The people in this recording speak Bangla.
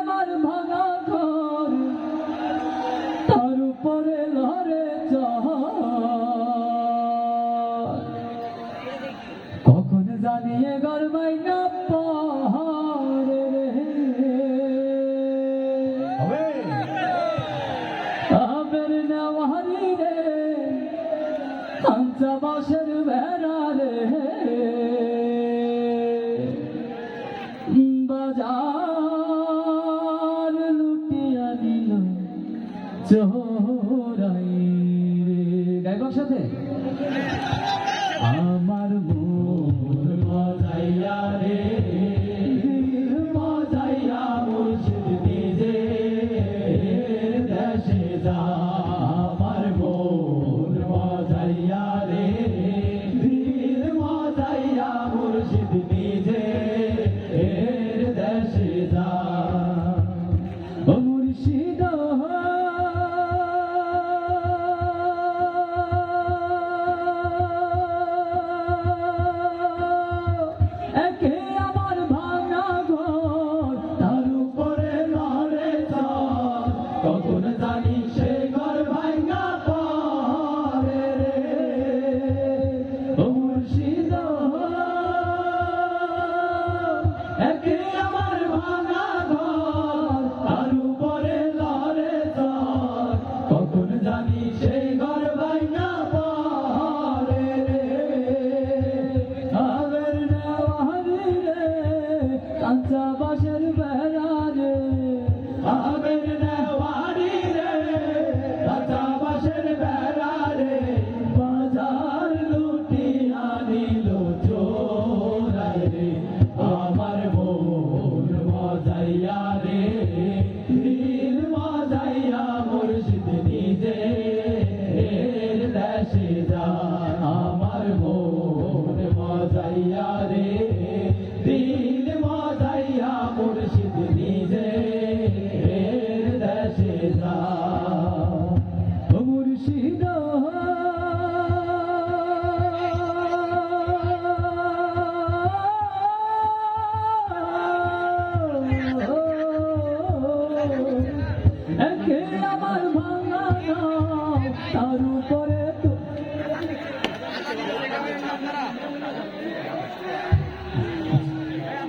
আমার ভাঙা ঘর তার উপরে লড়ে কখন জানিয়ে গরমাই না পাহাড়ে আমের নেওয়ারি রে আঞ্চা বাসের ভেড়া রে। চোরাই রে। গাইবার সাথে যাত্রা বাসের বেড়া রে আমের নেওয়ারি রে যাত্রা বাসের বেড়া রে বাজার লুটি আনিল চোরাই রে, আমার মন মজাইয়া রে, দিল মজাইয়া মুর্শিদ নিজে দেশে যা আমার মন মজাইয়া রে।